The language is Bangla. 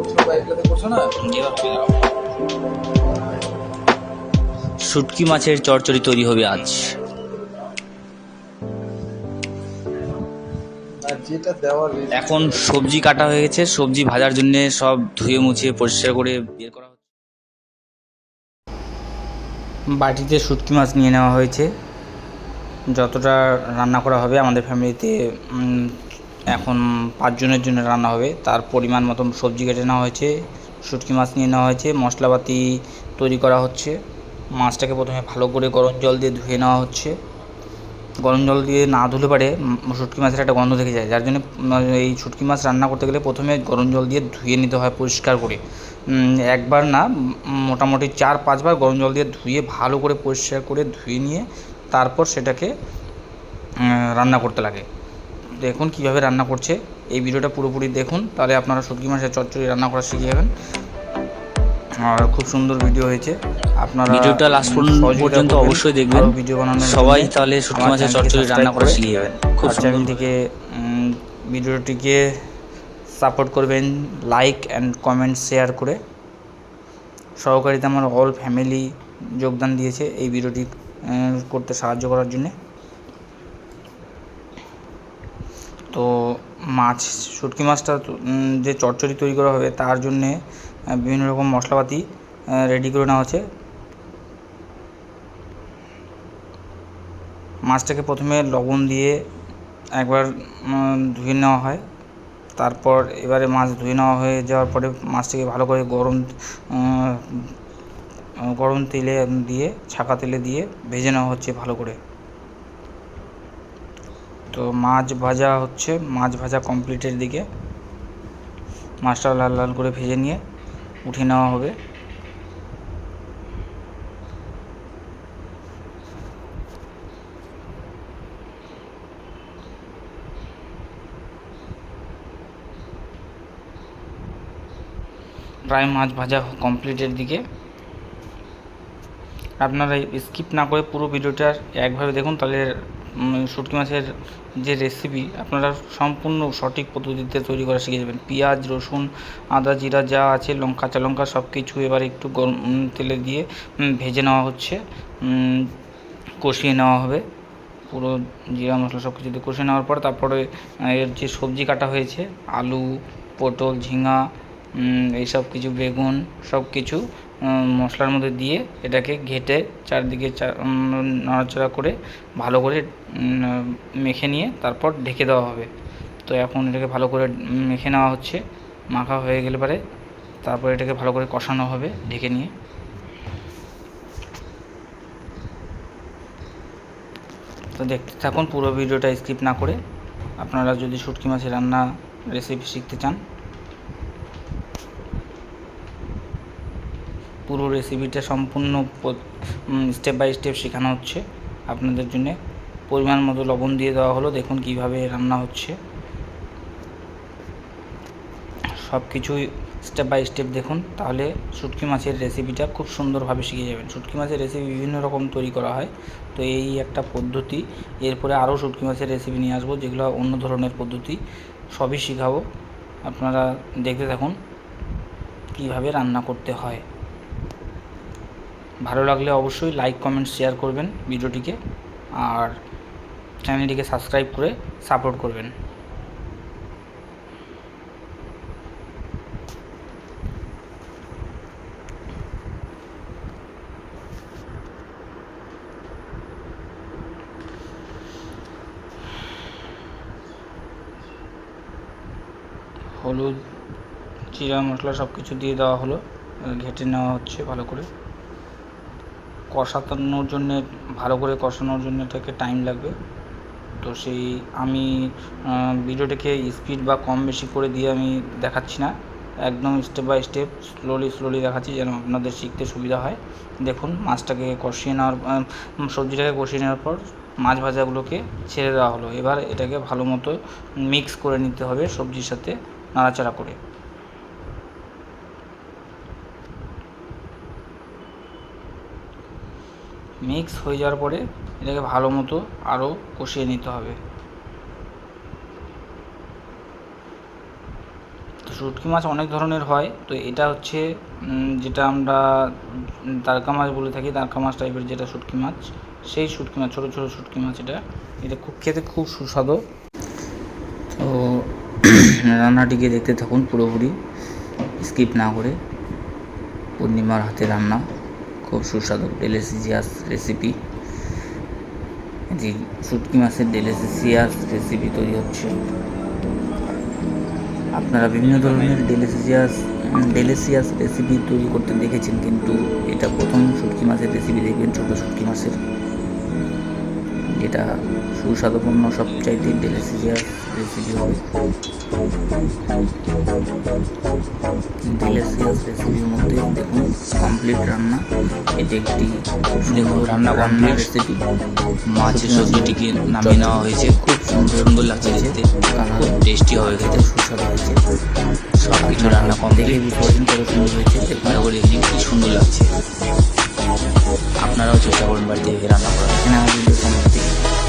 করছ বা এগুলোতে করছ না শুটকি মাছের চচ্চড়ি তৈরি হবে আজ। এখন সবজি কাটা হয়ে গেছে সবজি ভাজার জন্য সব ধুয়ে মুছিয়ে পরিষ্কার করে বের করা হচ্ছে। বাটিতে শুটকি মাছ নিয়ে নেওয়া হয়েছে। যতটা রান্না করা হবে আমাদের ফ্যামিলিতে এখন পাঁচজনের জন্য রান্না হবে। তার পরিমাণ মতন সবজি কেটে নেওয়া হয়েছে, শুটকি মাছ নিয়ে নেওয়া হয়েছে, মশলাপাতি তৈরি করা হচ্ছে। মাছটাকে প্রথমে ভালো করে গরম জল দিয়ে ধুয়ে নেওয়া হচ্ছে। গরম জল দিয়ে না ধুলে পারে শুটকি মাছের একটা গন্ধ থেকে যায়। যার জন্য এই শুটকি মাছ রান্না করতে গেলে প্রথমে গরম জল দিয়ে ধুয়ে নিতে হয় পরিষ্কার করে। একবার না মোটামুটি চার পাঁচবার গরম জল দিয়ে ধুয়ে ভালো করে পরিষ্কার করে ধুয়ে নিয়ে তারপর সেটাকে রান্না করতে লাগে। দেখুন কীভাবে রান্না করছে। এই ভিডিওটা পুরোপুরি দেখুন তাহলে আপনারা শুটকি মাছের চচ্চড়ি রান্না করা শিখে যাবেন। আর খুব সুন্দর ভিডিও হয়েছে। আপনারা ভিডিওটা উম, পর্যন্ত অবশ্যই দেখবেন। ভিডিও বানানোর সবাই তাহলে শুটকি মাছের চচ্চড়ি রান্না করা শিখে যাবেন। খুব চ্যানেলটিকে উম, ভিডিওটিকে সাপোর্ট করবেন লাইক অ্যান্ড কমেন্ট শেয়ার করে। সহকারীতে আমার অল ফ্যামিলি যোগদান দিয়েছে এই ভিডিওটি করতে সাহায্য করার জন্যে। তো মাছ, শুটকি মাছটা যে চচ্চড়ি তৈরি করা হবে তার জন্যে বিভিন্ন রকম মশলাপাতি রেডি করে নেওয়া হচ্ছে। মাছটাকে প্রথমে লবণ দিয়ে একবার ধুয়ে নেওয়া হয়। তারপর এবারে মাছ ধুয়ে নেওয়া হয়ে যাওয়ার পরে মাছটাকে ভালো করে গরম গরম তেলে দিয়ে, ছাকা তেলে দিয়ে ভেজে নেওয়া হচ্ছে ভালো করে। তো মাছ ভাজা হচ্ছে, মাছ ভাজা কমপ্লিটের দিকে। মাছটা লাল লাল করে ভেজে নিয়ে উঠিয়ে নেওয়া হবে। প্রায় মাছ ভাজা কমপ্লিটের দিকে। আপনারা স্কিপ না করে পুরো ভিডিওটা একভাবে দেখুন, তাহলে শুটকি মাছের যে রেসিপি আপনারা সম্পূর্ণ সঠিক পদ্ধতিতে তৈরি করা শিখে যাবেন। পেঁয়াজ, রসুন, আদা, জিরা যা আছে, লঙ্কা কাঁচা লঙ্কা সব কিছু এবার একটু গরম তেলে দিয়ে ভেজে নেওয়া হচ্ছে। কষিয়ে নেওয়া হবে। পুরো জিরা মশলা সব কিছু দিয়ে কষিয়ে নেওয়ার পর তারপরে এর যে সবজি কাটা হয়েছে, আলু, পটল, ঝিঙা এইসব কিছু বেগুন সব কিছু মশলার মধ্যে দিয়ে এটাকে ঘেটে চারদিকে নাড়াচাড়া করে ভালো করে মেখে নিয়ে তারপর ঢেকে দেওয়া হবে। তো এখন এটাকে ভালো করে মেখে নেওয়া হচ্ছে। মাখা হয়ে গেলে পরে তারপর এটাকে ভালো করে কষানো হবে ঢেকে নিয়ে। তো দেখতে থাকুন, পুরো ভিডিওটা স্কিপ না করে আপনারা যদি শুটকি মাছের রান্না রেসিপি শিখতে চান পুরো রেসিপিটা সম্পূর্ণ স্টেপ বাই স্টেপ শেখানো হচ্ছে। আপনাদের জন্য পরিমাণ মতো লবণ দিয়ে দেওয়া হলো। দেখুন কীভাবে রান্না হচ্ছে। সব কিছুই স্টেপ বাই স্টেপ দেখুন। তাহলে শুটকি মাছের রেসিপিটা খুব সুন্দরভাবে শিখে যাবেন। শুটকি মাছের রেসিপি বিভিন্ন রকম তৈরি করা হয়। তো এই একটা পদ্ধতি। এরপরে আরও শুটকি মাছের রেসিপি নিয়ে আসব, যেগুলো অন্য ধরনের পদ্ধতি। সবই শেখাবো। আপনারা দেখতে থাকুন কীভাবে রান্না করতে হয়। ভালো লাগলে অবশ্যই লাইক কমেন্ট শেয়ার করবেন ভিডিওটিকে আর চ্যানেলটিকে সাবস্ক্রাইব করে সাপোর্ট করবেন। হলুদ, জিরা, মশলা সব কিছু দিয়ে দেওয়া হলো। ঘেটে নেওয়া হচ্ছে ভালো করে। কষানোর জন্যে, ভালো করে কষানোর জন্য এটাকে টাইম লাগবে। তো সেই আমি ভিডিওটাকে স্পিড বা কম বেশি করে দিয়ে আমি দেখাচ্ছি না। একদম step by step slowly slowly দেখাচ্ছি যেন আপনাদের শিখতে সুবিধা হয়। দেখুন, মাছটাকে কষিয়ে নেওয়ার সবজিটাকে কষিয়ে নেওয়ার পর মাছ ভাজাগুলোকে ছেড়ে দেওয়া হলো। এবার এটাকে ভালো মতো মিক্স করে নিতে হবে সবজির সাথে নাড়াচাড়া করে। মিক্স হয়ে যাওয়ার পরে এটাকে ভালো মতো আরও কষিয়ে নিতে হবে। তো শুটকি মাছ অনেক ধরনের হয়, তো এটা হচ্ছে যেটা আমরা তারকা মাছ বলে থাকি, তারকা মাছ টাইপের যেটা শুটকি মাছ, সেই শুটকি মাছ, ছোটো ছোটো শুটকি মাছ এটা। এটা খুব, খেতে খুব সুস্বাদু। তো রান্নাটিকে দেখতে থাকুন পুরোপুরি। স্কিপ না করে পূর্ণিমার হাতে রান্না। খুব সুস্বাদু ডেলিসিয়াস রেসিপি জি, শুটকি মাছের ডেলিসিয়াস রেসিপি তৈরি হচ্ছে। আপনারা বিভিন্ন ধরনের ডেলিসিয়াস ডেলিসিয়াস রেসিপি তৈরি করতে দেখেছেন, কিন্তু এটা প্রথম শুটকি মাছের রেসিপি দেখবেন, ছোটো শুটকি মাছের। যেটা সুস্বাদুপূর্ণ সবচাইতে ডেলিসিয়াস রেসিপি হয়। ডেলিসিয়াস রেসিপির মধ্যে দেখুন কমপ্লিট রান্না। এটি একটি সুন্দর রান্না রান্নার রেসিপি মাছের সবজিটিকে নামিয়ে নেওয়া হয়েছে। খুব সুন্দর সুন্দর লাগছে খেতে খুব টেস্টি হবে খেতে সুস্বাদু হয়েছে। সব কিছু রান্না বুঝতে পারছেন কত সুন্দর হয়েছে। দেখুন দেখুন কি সুন্দর লাগছে। আপনারাও চেষ্টা করুন বাড়িতে রান্না করার এখানে আমাদের